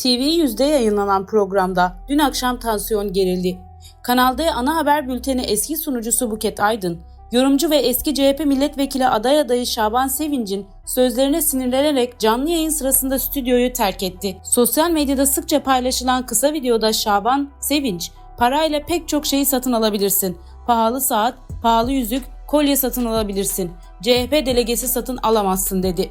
TV100'de yayınlanan programda dün akşam tansiyon gerildi. Kanal D ana haber bülteni eski sunucusu Buket Aydın, yorumcu ve eski CHP milletvekili aday adayı Şaban Sevinç'in sözlerine sinirlenerek canlı yayın sırasında stüdyoyu terk etti. Sosyal medyada sıkça paylaşılan kısa videoda Şaban, Sevinç, parayla pek çok şeyi satın alabilirsin. Pahalı saat, pahalı yüzük, kolye satın alabilirsin. CHP delegesi satın alamazsın dedi.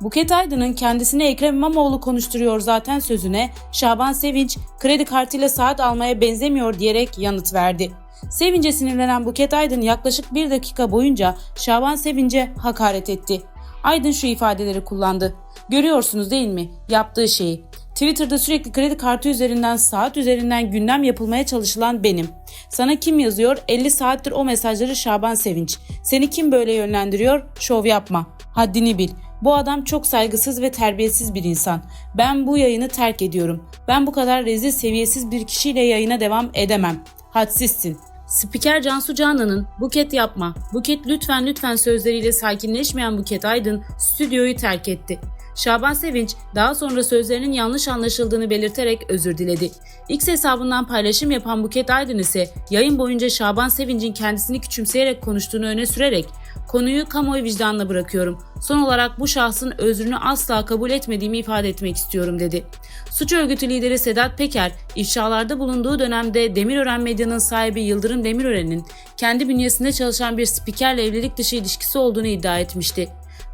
Buket Aydın'ın kendisine Ekrem İmamoğlu konuşturuyor zaten sözüne Şaban Sevinç kredi kartıyla saat almaya benzemiyor diyerek yanıt verdi. Sevinç'e sinirlenen Buket Aydın yaklaşık bir dakika boyunca Şaban Sevinç'e hakaret etti. Aydın şu ifadeleri kullandı. Görüyorsunuz değil mi yaptığı şeyi. Twitter'da sürekli kredi kartı üzerinden saat üzerinden gündem yapılmaya çalışılan benim. Sana kim yazıyor? 50 saattir o mesajları Şaban Sevinç. Seni kim böyle yönlendiriyor? Şov yapma. Haddini bil. Bu adam çok saygısız ve terbiyesiz bir insan. Ben bu yayını terk ediyorum. Ben bu kadar rezil seviyesiz bir kişiyle yayına devam edemem. Hadsizsin. Spiker Cansu Canan'ın Buket yapma, Buket lütfen lütfen sözleriyle sakinleşmeyen Buket Aydın stüdyoyu terk etti. Şaban Sevinç daha sonra sözlerinin yanlış anlaşıldığını belirterek özür diledi. X hesabından paylaşım yapan Buket Aydın ise yayın boyunca Şaban Sevinç'in kendisini küçümseyerek konuştuğunu öne sürerek konuyu kamuoyu vicdanına bırakıyorum. Son olarak bu şahsın özrünü asla kabul etmediğimi ifade etmek istiyorum dedi. Suç örgütü lideri Sedat Peker, ifşalarda bulunduğu dönemde Demirören Medya'nın sahibi Yıldırım Demirören'in kendi bünyesinde çalışan bir spikerle evlilik dışı ilişkisi olduğunu iddia etmişti.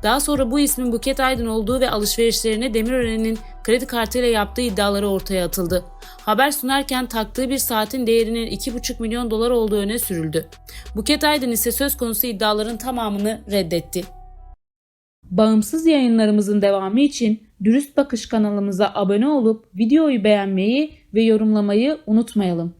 Daha sonra bu ismin Buket Aydın olduğu ve alışverişlerine Demirören'in kredi kartıyla yaptığı iddiaları ortaya atıldı. Haber sunarken taktığı bir saatin değerinin 2,5 milyon dolar olduğu öne sürüldü. Buket Aydın ise söz konusu iddiaların tamamını reddetti. Bağımsız yayınlarımızın devamı için Dürüst Bakış kanalımıza abone olup videoyu beğenmeyi ve yorumlamayı unutmayalım.